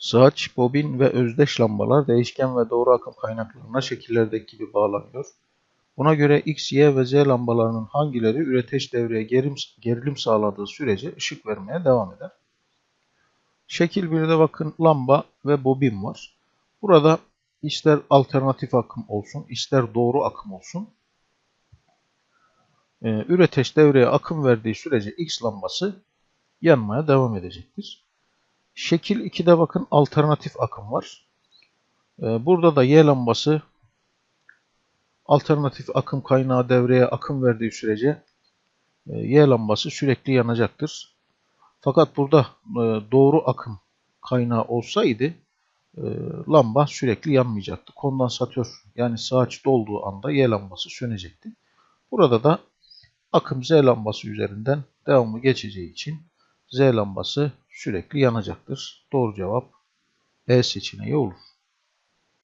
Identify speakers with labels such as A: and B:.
A: Saç, bobin ve özdeş lambalar değişken ve doğru akım kaynaklarına şekillerdeki gibi bağlanıyor. Buna göre X, Y ve Z lambalarının hangileri üreteç devreye gerilim, gerilim sağladığı sürece ışık vermeye devam eder. Şekil 1'de bakın lamba ve bobin var. Burada ister alternatif akım olsun, ister doğru akım olsun. Ee, üreteç devreye akım verdiği sürece X lambası yanmaya devam edecektir. Şekil 2'de bakın alternatif akım var. Ee, burada da Y lambası alternatif akım kaynağı devreye akım verdiği sürece e, Y lambası sürekli yanacaktır. Fakat burada e, doğru akım kaynağı olsaydı e, lamba sürekli yanmayacaktı. Kondansatör yani saç dolduğu anda Y lambası sönecekti. Burada da akım Z lambası üzerinden devamlı geçeceği için Z lambası sürekli yanacaktır. Doğru cevap E seçeneği olur.